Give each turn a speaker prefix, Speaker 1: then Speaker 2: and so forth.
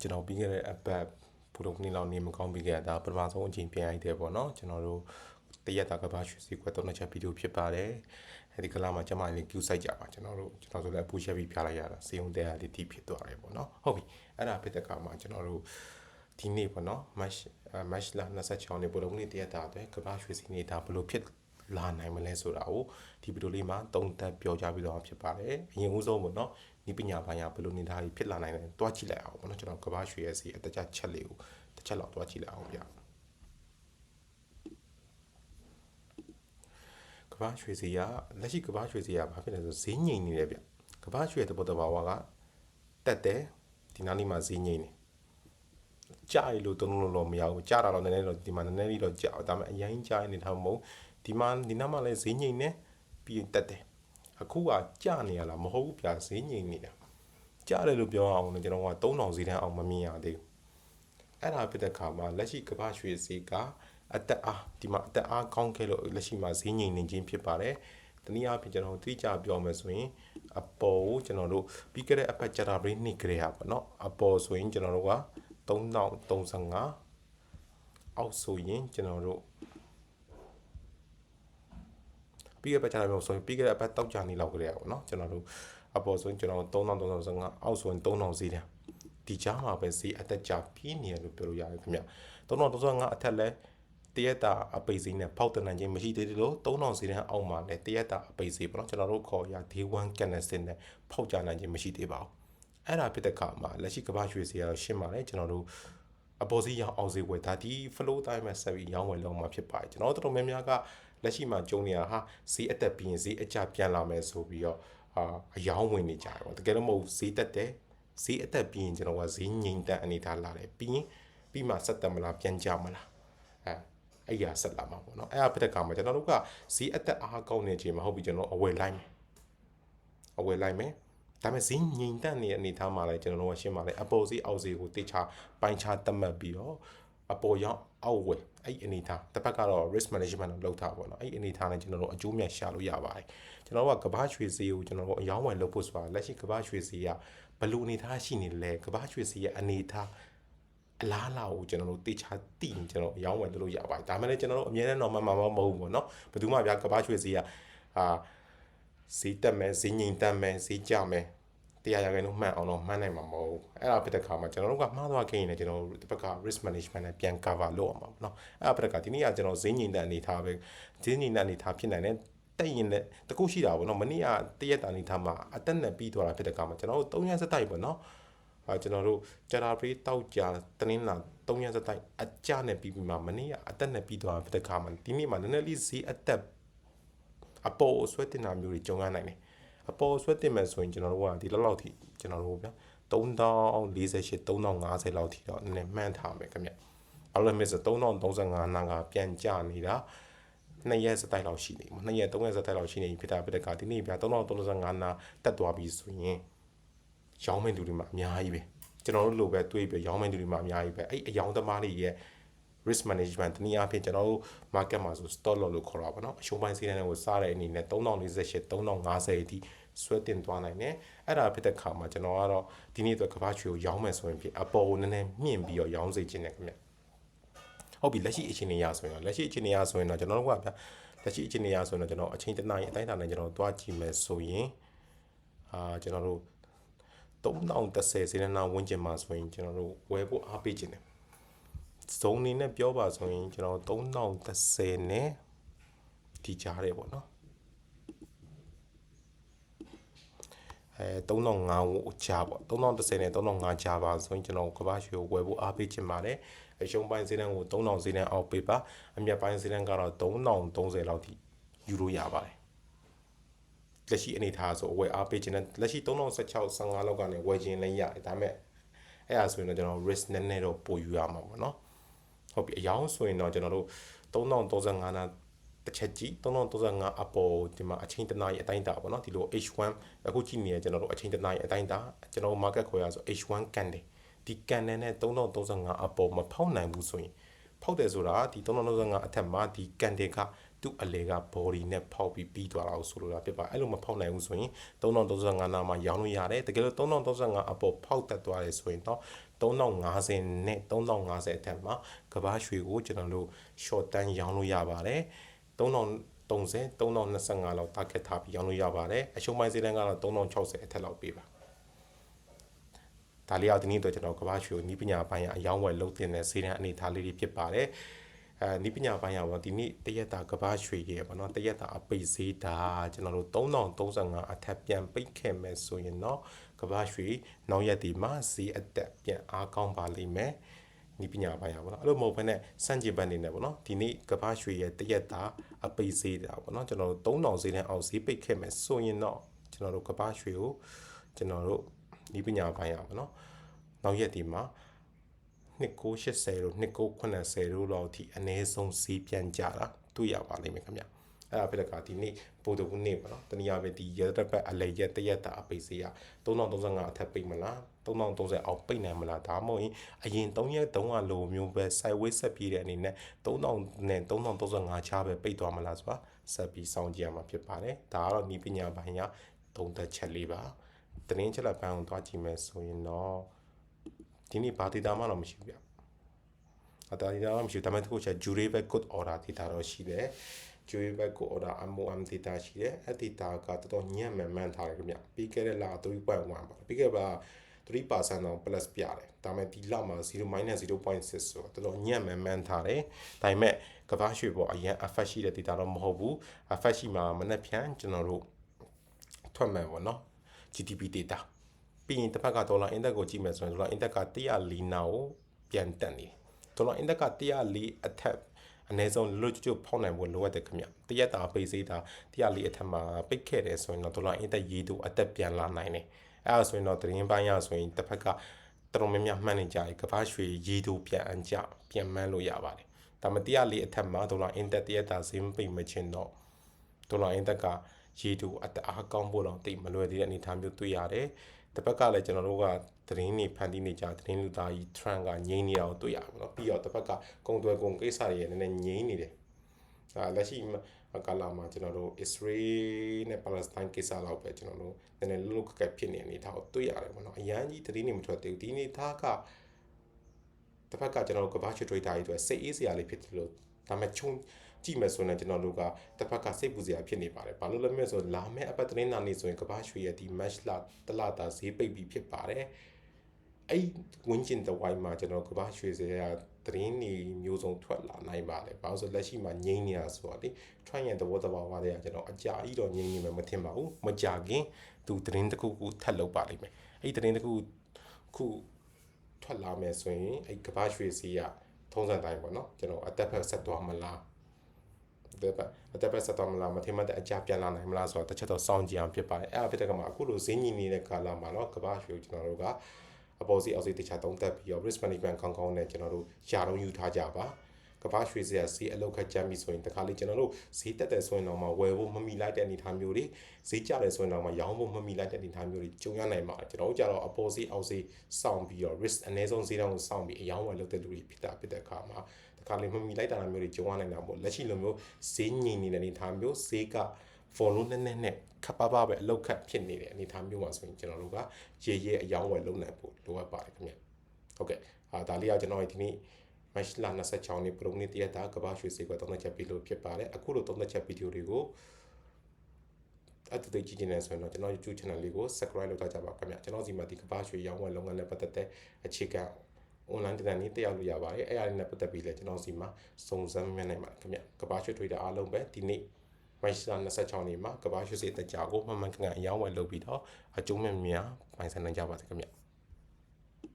Speaker 1: ကျွန်တော်ပြီးခဲ့တဲ့အပတ်ဘုရုံနေ့လောက်နေမကောင်းပြီးခဲ့တာပထမဆုံးအချိန်ပြန်ရိုက်တယ်ပေါ့နော်ကျွန်တော်တို့တရက်တာကဘာရွှေစီကွက်တော့နှစ်ချက်ဗီဒီယိုဖြစ်ပါတယ်အဲဒီကလာမှာကျမလေး queue site ကြပါကျွန်တော်တို့ကျွန်တော်ဆိုလည်းအပူချက်ပြီးပြလိုက်ရတာစေုံတဲရလေးတိဖြစ်သွားတယ်ပေါ့နော်ဟုတ်ပြီအဲ့ဒါဖြစ်တဲ့အခါမှာကျွန်တော်တို့ဒီနေ့ပေါ့နော် match match လာ26နေ့ဘုရုံနေ့တရက်တာအတွက်ကဘာရွှေစီနေတာဘယ်လိုဖြစ် လာနိုင်မလဲဆိုတာကိုဒီဗီဒီယိုလေးမှာတုံးသက်ပြောကြပြီးတော့ဖြစ်ပါတယ်အရင်ဦးဆုံးပေါ့နော်ဒီပညာပိုင်းကဘယ်လိုနေတာတွေဖြစ်လာနိုင်လဲတွားကြည့်လိုက်အောင်ပေါ့နော်ကျွန်တော်ကဘာရွှေရဲ့စီအတကြချက်လေးကိုတစ်ချက်လောက်တွားကြည့်လိုက်အောင်ဗျကဘာရွှေစီကလက်ရှိကဘာရွှေစီကဘာဖြစ်လဲဆိုဈေးငိမ်နေတယ်ဗျကဘာရွှေရဲ့တဘောတဘာဝကတက်တယ်ဒီနားလေးမှာဈေးငိမ်နေကြာရလို့တုံးလို့လို့မရဘူးကြာတာတော့နည်းနည်းတော့ဒီမှာနည်းနည်းလေးတော့ကြာဒါပေမဲ့အရင်ကြာနေထားမဟုတ် ဒီမှာဒီနားမှာလည်းဈေးငိမ်နေပြီးရင်တက်တယ်အခုကကြာနေရလားမဟုတ်ဘူးဗျာဈေးငိမ်နေတာကြားတယ်လို့ပြောအောင်လည်းကျွန်တော်က3000စီတန်းအောင်မမြင်ရသေးဘူးအဲ့ဒါဖြစ်တဲ့ခါမှာလက်ရှိကမ္ဘာရွှေဈေးကအတက်အားဒီမှာအတက်အားကောင်းခဲ့လို့လက်ရှိမှာဈေးငိမ်နေခြင်းဖြစ်ပါတယ်တနည်းအားဖြင့်ကျွန်တော်တိကျပြောမယ်ဆိုရင်အပေါ်ကိုကျွန်တော်တို့ပြီးခဲ့တဲ့အပတ်ဂျတာဘရီနှစ်ကလေးဟာပေါ့နော်အပေါ်ဆိုရင်ကျွန်တော်တို့က3035အောက်ဆိုရင်ကျွန်တော်တို့ ပြီးခဲ့တဲ့ပတ်ချာမျိုးဆိုရင်ပြီးခဲ့တဲ့အပတ်တောက်ကြနေလောက်ကလေးပေါ့နော်ကျွန်တော်တို့အပေါ်ဆိုရင်ကျွန်တော်3335အောက်ဆိုရင်3000စီးတယ်ဒီကြားမှာပဲဈေးအသက်ကြပြီးနေရလို့ပြောလို့ရတယ်ခင်ဗျ3335အထက်လဲတရက်တာအပိတ်ဈေးနဲ့ဖောက်တနန်ချင်းမရှိသေးတယ်လို့3000စီးတဲ့အောက်မှာလဲတရက်တာအပိတ်ဈေးပေါ့နော်ကျွန်တော်တို့ခေါ်ရ day 1 canvas နဲ့ဖောက်ကြနိုင်ချင်းမရှိသေးပါဘူးအဲ့ဒါဖြစ်တဲ့အခါမှာလက်ရှိကမ္ဘာရွှေဈေးကတော့ရှင်းပါတယ်ကျွန်တော်တို့အပေါ်စီးရောင်းအောင်ဈေးဝယ်ဒါဒီ flow တိုင်းမှာဆက်ပြီးရောင်းဝယ်လုံးမှာဖြစ်ပါတယ်ကျွန်တော်တို့တော်တော်များများက လက်ရှိမှာကြုံနေရဟာဈေးအသက်ပြီးရင်ဈေးအကျပြန်လာမယ်ဆိုပြီးတော့အာအယောင်းဝင်နေကြတယ်ပေါ့တကယ်လို့မဟုတ်ဈေးတက်တယ်ဈေးအသက်ပြီးရင်ကျွန်တော်ကဈေးငိမ့်တက်အနေထားလာတယ်ပြီးရင်ပြီးမှဆက်တက်မလားပြန်ကြမလားအဲအဲ့ရဆက်လာမှာပေါ့နော်အဲ့အဖြစ်တဲ့ခါမှာကျွန်တော်တို့ကဈေးအသက်အားကောင်းနေချိန်မှာဟုတ်ပြီကျွန်တော်အဝယ်လိုက်မယ်အဝယ်လိုက်မယ်ဒါပေမဲ့ဈေးငိမ့်တက်နေတဲ့အနေထားမှာလည်းကျွန်တော်တို့ကရှင်းပါလေအပေါ်ဈေးအောက်ဈေးကိုတေချာပိုင်းခြားသတ်မှတ်ပြီးတော့ အပေါ်ရောက်အောက်ဝယ်အဲ့အနေထားတစ်ဖက်ကတော့ risk management လုပ်ထားပါတော့အဲ့အနေထားနဲ့ကျွန်တော်တို့အကျိုးမြတ်ရှာလို့ရပါတယ်ကျွန်တော်တို့ကကဘာရွှေဈေးကိုကျွန်တော်တို့အယောင်းဝယ်လုပ်ဖို့ဆိုတာလက်ရှိကဘာရွှေဈေးကဘယ်လိုအနေထားရှိနေလဲကဘာရွှေဈေးရဲ့အနေထားအလားအလာကိုကျွန်တော်တို့တေချာသိရင်ကျွန်တော်အယောင်းဝယ်လုပ်လို့ရပါတယ်ဒါမှလည်းကျွန်တော်တို့အမြဲတမ်းတော့မှမမမဟုတ်ဘူးပေါ့နော်ဘယ်သူမှဗျာကဘာရွှေဈေးကအာဈေးတက်မယ်ဈေးငိမ်တက်မယ်ဈေးကျမယ် တရားရခိုင်တော့မှန်အောင်တော့မှန်နိုင်မှာမဟုတ်ဘူးအဲ့ဒါဖြစ်တဲ့ခါမှာကျွန်တော်တို့ကမှားသွားခဲ့ရင်လည်းကျွန်တော်တို့ဒီဘက်က risk management နဲ့ပြန် cover လုပ်အောင်ပါเนาะအဲ့ဒါဖြစ်တဲ့ခါဒီနေ့ကကျွန်တော်ဈေးငိမ်တဲ့အနေထားပဲဈေးငိမ်တဲ့အနေထားဖြစ်နိုင်တယ်တက်ရင်လည်းတကူရှိတာပေါ့နော်မနေ့ကတရက်တာအနေထားမှာအတက်နဲ့ပြီးသွားတာဖြစ်တဲ့ခါမှာကျွန်တော်တို့၃ရက်စတိုက်ပေါ့နော်အာကျွန်တော်တို့ဂျရာပရီတောက်ကြာတနင်္လာ၃ရက်စတိုက်အကြနဲ့ပြီးပြီးမှမနေ့ကအတက်နဲ့ပြီးသွားတာဖြစ်တဲ့ခါမှာဒီနေ့မှာနည်းနည်းလေးဈေးအတက်အပေါ်ဆွဲတင်တာမျိုးတွေကြုံရနိုင်တယ် အပေါ်ဆွဲတင်မယ်ဆိုရင်ကျွန်တော်တို့ကဒီလောက်လောက်ထိကျွန်တော်တို့ဗျာ3048 3050လောက်ထိတော့နည်းနည်းမှန်းထားမယ်ခင်ဗျ။ဘာလို့လဲမဆို3035နာကပြန်ကြနေတာနှစ်ရက်စတိုက်လောက်ရှိနေမှာနှစ်ရက်သုံးရက်စတိုက်လောက်ရှိနေပြီဖြစ်တာဖြစ်တဲ့ကဒီနေ့ဗျာ3035နာတက်သွားပြီဆိုရင်ရောင်းမဲ့လူတွေမှာအများကြီးပဲကျွန်တော်တို့လိုပဲတွေးပြီးရောင်းမဲ့လူတွေမှာအများကြီးပဲအဲ့အယောင်းသမားတွေရဲ့ risk management တနည်းအားဖြင့်ကျွန်တော်တို့ market မှာဆို stop loss လို့ခေါ်တာပေါ့နော်အရှုံးပိုင်းစီးတဲ့ကိုစားတဲ့အနေနဲ့3048 3050အထိဆွဲတင်သွားနိုင်တယ်အဲ့ဒါဖြစ်တဲ့ခါမှာကျွန်တော်ကတော့ဒီနေ့အတွက်ကဘာချီကိုရောင်းမယ်ဆိုရင်ဖြစ်အပေါ်ကိုနည်းနည်းမြင့်ပြီးတော့ရောင်းစေခြင်းနဲ့ခင်ဗျဟုတ်ပြီလက်ရှိအခြေအနေရဆိုရင်တော့လက်ရှိအခြေအနေရဆိုရင်တော့ကျွန်တော်တို့ကဗျလက်ရှိအခြေအနေရဆိုရင်တော့ကျွန်တော်အချိန်တနားရင်အတိုင်းတာနဲ့ကျွန်တော်သွားကြည့်မယ်ဆိုရင်အာကျွန်တော်တို့3030စေတနာဝန်းကျင်မှာဆိုရင်ကျွန်တော်တို့ဝယ်ဖို့အားပေးခြင်းတယ် ဇုံနေနဲ့ပြောပါဆိုရင်ကျွန်တော်3030နဲ့ဒီကြားတယ်ပေါ့နော်အဲ3005ကြားပေါ့3010နဲ့3005ကြားပါဆိုရင်ကျွန်တော်ကဘာရွှေကိုဝယ်ဖို့အားပေးချင်ပါတယ်အရှုံးပိုင်းဈေးနှုန်းကို3000ဈေးနှုန်းအောက်ပေးပါအမြတ်ပိုင်းဈေးနှုန်းကတော့3030လောက်ထိယူလို့ရပါတယ်လက်ရှိအနေထားဆိုအဝယ်အားပေးခြင်းနဲ့လက်ရှိ3016 15လောက်ကနေဝယ်ခြင်းလည်းရတယ်ဒါပေမဲ့အဲ့ဒါဆိုရင်တော့ကျွန်တော် risk နည်းနည်းတော့ပိုယူရမှာပေါ့နော် ဟုတ်ပြီအယောင်းဆိုရင်တော့ကျွန်တော်တို့3035နာတစ်ချက်ကြည့်3035အပေါ်ဒီမှာအချိန်တနားရီအတိုင်းတာပေါ့နော်ဒီလို H1 အခုကြည့်နေရကျွန်တော်တို့အချိန်တနားရီအတိုင်းတာကျွန်တော် market ခေါ်ရဆို H1 ကန်တယ်ဒီကန်တယ်နဲ့3035အပေါ်မဖောက်နိုင်ဘူးဆိုရင်ဖောက်တယ်ဆိုတာဒီ3035အထက်မှာဒီကန်တယ်က သူ့အလေက body နဲ့ဖောက်ပြီးပြီးသွားတာကိုဆိုလိုတာဖြစ်ပါအဲ့လိုမဖောက်နိုင်ဘူးဆိုရင်3035နာမှာရောင်းလို့ရတယ်တကယ်လို့3035အပေါ်ဖောက်တက်သွားတယ်ဆိုရင်တော့3050နဲ့3050အထက်မှာကဘာရွှေကိုကျွန်တော်တို့ short term ရောင်းလို့ရပါတယ်3030 3025လောက် target ထားပြီးရောင်းလို့ရပါတယ်အရှုံးပိုင်းဈေးတန်းကတော့3060အထက်လောက်ပေးပါဒါလေးအောင်ဒီနေ့တော့ကျွန်တော်ကဘာရွှေကိုနီးပညာပိုင်းအယောင်းဝယ်လုပ်တင်တဲ့ဈေးတန်းအနေထားလေးတွေဖြစ်ပါတယ် အဲနီးပညာပိုင်းရပါဒီနေ့တရက်တာကဘာရွှေရေပေါ့နော်တရက်တာအပိတ်ဈေးတာကျွန်တော်တို့3035အထက်ပြန်ပိတ်ခဲ့မယ်ဆိုရင်တော့ကဘာရွှေနောက်ရက်ဒီမှာဈေးအတက်ပြန်အားကောင်းပါလိမ့်မယ်နီးပညာပိုင်းရပါတော့အဲ့လိုမဟုတ်ဘဲနဲ့စန့်ကျင်ဘက်နေနဲ့ပေါ့နော်ဒီနေ့ကဘာရွှေရဲ့တရက်တာအပိတ်ဈေးတာပေါ့နော်ကျွန်တော်တို့3000ဈေးနဲ့အောက်ဈေးပိတ်ခဲ့မယ်ဆိုရင်တော့ကျွန်တော်တို့ကဘာရွှေကိုကျွန်တော်တို့နီးပညာပိုင်းရပါနော်နောက်ရက်ဒီမှာ 2980တို့2980တို့လောက်အထိအနည်းဆုံးဈေးပြန်ကြတာတွေ့ရပါလိမ့်မယ်ခင်ဗျအဲ့ဒါဖြစ်တဲ့ကဒီနေ့ပို့တူနေ့ပေါ့နော်တနည်းအားဖြင့်ဒီရက်တစ်ပတ်အလဲရက်တရက်တာအပိတ်စေးရ3035အထက်ပိတ်မလား3030အောက်ပိတ်နိုင်မလားဒါမှမဟုတ်ရင်အရင်3ရက်3ကလိုမျိုးပဲ sideways ဆက်ပြေးတဲ့အနေနဲ့3000နဲ့3035ချားပဲပိတ်သွားမလားဆိုတာဆက်ပြီးစောင့်ကြည့်ရမှာဖြစ်ပါတယ်ဒါကတော့ဤပညာပိုင်းရသုံးသက်ချက်လေးပါတင်းချက်လက်ပန်းကိုသွားကြည့်မယ်ဆိုရင်တော့ ဒီနေ့ဘာဒေတာမှတော့မရှိဘူးဗျအတားဒေတာမှမရှိဘူးဒါပေမဲ့တခုချက် durable good order data တော့ရှိတယ် durable good order MOM data ရှိတယ်အဲ့ data ကတော်တော်ညံ့မှန်မှန်ထားတယ်ခင်ဗျပြီးခဲ့တဲ့လ3.1ပါပြီးခဲ့ပါ3%တော့ plus ပြတယ်ဒါပေမဲ့ဒီလမှာ0 0.6ဆိုတော့တော်တော်ညံ့မှန်မှန်ထားတယ်ဒါပေမဲ့ကဘာရွှေပေါ်အရင် effect ရှိတဲ့ data တော့မဟုတ်ဘူး effect ရှိမှာမနေ့ဖြန်ကျွန်တော်တို့ထွက်မှန်ပေါ့နော် GDP data ပြီးရင်တစ်ဖက်ကဒေါ်လာ index ကိုကြည့်မယ်ဆိုရင်ဒေါ်လာ index က104နာကိုပြန်တက်နေဒေါ်လာ index က104အထက်အနည်းဆုံးလွတ်ကျွတ်ဖောက်နိုင်ဖို့လိုအပ်တယ်ခင်ဗျတရက်တာပိတ်စေးတာ104အထက်မှာပိတ်ခဲ့တယ်ဆိုရင်တော့ဒေါ်လာ index ရေးတူအသက်ပြန်လာနိုင်တယ်အဲဒါဆိုရင်တော့သတင်းပိုင်းရဆိုရင်တစ်ဖက်ကတော်တော်များများမှန်းနေကြပြီကဘာရွှေရေးတူပြန်အကြပြန်မှန်းလို့ရပါတယ်ဒါမှ104အထက်မှာဒေါ်လာ index တရက်တာဈေးမပိတ်မချင်းတော့ဒေါ်လာ index ကရေတူအတအားကောင်းဖို့တော့တိတ်မလွယ်သေးတဲ့အနေအထားမျိုးတွေ့ရတယ်။ တစ်ဖက်ကလည်းကျွန်တော်တို့ကသတင်းတွေဖန်တီးနေကြသတင်းလူသားကြီး trend ကငြိမ်းနေတာကိုတွေ့ရပါတော့။ပြီးတော့တစ်ဖက်ကကုံသွဲကုံကိစ္စတွေလည်းနည်းနည်းငြိမ်းနေတယ်။ဒါလက်ရှိကာလမှာကျွန်တော်တို့ Israel နဲ့ Palestine ကိစ္စလောက်ပဲကျွန်တော်တို့နည်းနည်းလုလုခက်ခက်ဖြစ်နေအနေထားကိုတွေ့ရတယ်ပေါ့နော်။အရန်ကြီးသတင်းတွေမထွက်သေးဘူး။ဒီအနေထားကတစ်ဖက်ကကျွန်တော်တို့ကဘာချွေ trader ကြီးတွေစိတ်အေးစရာလေးဖြစ်တယ်လို့ဒါပေမဲ့ချုံ ကြည့်မယ်ဆိုရင်ကျွန်တော်တို့ကတစ်ဖက်ကစိတ်ပူစရာဖြစ်နေပါတယ်။ဘာလို့လဲမလဲဆိုလာမယ့်အပတ်သတင်းနာနေဆိုရင်ကဘာရွှေရဲ့ဒီ match လာတလာတာဈေးပိတ်ပြီးဖြစ်ပါတယ်။အဲ့ဝင်းကျင်တဝိုင်းမှာကျွန်တော်ကဘာရွှေစရာသတင်းနေမျိုးစုံထွက်လာနိုင်ပါတယ်။ဘာလို့ဆိုလက်ရှိမှာငိမ့်နေတာဆိုတော့လေ try ရတဲ့ဘောတဘာဝတွေကကျွန်တော်အကြာကြီးတော့ငိမ့်နေမယ်မထင်ပါဘူး။မကြခင်သူသတင်းတစ်ခုခုထပ်လုပ်ပါလိမ့်မယ်။အဲ့သတင်းတစ်ခုခုထွက်လာမယ်ဆိုရင်အဲ့ကဘာရွှေစီကထုံးစံတိုင်းပေါ့နော်ကျွန်တော်အသက်ဖက်ဆက်သွားမလား တဲ့ပါအတက်ပတ်ဆက်တော့မလားမထင်မှတ်တဲ့အကြပြန်လာနိုင်မလားဆိုတော့တစ်ချက်တော့စောင့်ကြည့်အောင်ဖြစ်ပါတယ်အဲ့ဒါဖြစ်တဲ့ကမှာအခုလိုဈေးညီနေတဲ့ကာလမှာတော့ကမ္ဘာရွှေကျွန်တော်တို့ကအပေါ်စီအောက်စီတခြားသုံးသက်ပြီးတော့ risk management ကောင်းကောင်းနဲ့ကျွန်တော်တို့ယာတော့ယူထားကြပါကဘာရွှေစရာဈေးအလောက်ခက်ကြမ်းပြီဆိုရင်တခါလေကျွန်တော်တို့ဈေးတက်တယ်ဆိုရင်တော့မှဝယ်ဖို့မမီလိုက်တဲ့အနေအထားမျိုးတွေဈေးကျတယ်ဆိုရင်တော့မှရောင်းဖို့မမီလိုက်တဲ့အနေအထားမျိုးတွေကြုံရနိုင်ပါတယ်ကျွန်တော်တို့ကြတော့အပေါ်ဈေးအောက်ဈေးစောင့်ပြီးတော့ risk အနည်းဆုံးဈေးတောင်ကိုစောင့်ပြီးအယောင်းဝယ်လုပ်တဲ့လူတွေဖြစ်တာဖြစ်တဲ့အခါမှာတ ခါလေမမီလိုက်တာမျိုးတွေကြုံရနိုင်တာပေါ့လက်ရှိလိုမျိုးဈေးငြိမ်နေတဲ့အနေအထားမျိုးဈေးက follow နဲ့နဲ့နဲ့ခပ်ပါပါပဲအလောက်ခတ်ဖြစ်နေတဲ့အနေအထားမျိုးမှာဆိုရင်ကျွန်တော်တို့ကရေရဲအယောင်းဝယ်လုပ်နိုင်ဖို့လိုအပ်ပါတယ်ခင်ဗျဟုတ်ကဲ့အာဒါလေးကကျွန်တော်ဒီနေ့မတ်လ26နေ့ပရုံနေ့တရက်တာကဘာရွှေစေကွာသုံးသက်ချက်ဗီဒီယိုဖြစ်ပါတယ်အခုလိုသုံးသက်ချက်ဗီဒီယိုတွေကိုအတူတူကြည့်နေဆိုရင်တော့ကျွန်တော် YouTube channel လေးကို subscribe လုပ်ထားကြပါခင်ဗျကျွန်တော်စီမှာဒီကဘာရွှေရောင်းဝယ်လုပ်ငန်းနဲ့ပတ်သက်တဲ့အခြေခံ online တင်တဲ့နေ့တက်ရောက်လို့ရပါတယ်အဲ့အရာလေးနဲ့ပတ်သက်ပြီးလည်းကျွန်တော်စီမှာစုံစမ်းမြင်နိုင်ပါတယ်ခင်ဗျကဘာရွှေ trader အားလုံးပဲဒီနေ့မတ်လ26နေ့မှာကဘာရွှေစေတက်ကြကိုမှန်မှန်ကန်ကန်အယောင်းဝယ်လုပ်ပြီးတော့အကျုံးမဲ့များပိုင်ဆိုင်နိုင်ကြပါစေခင်ဗျ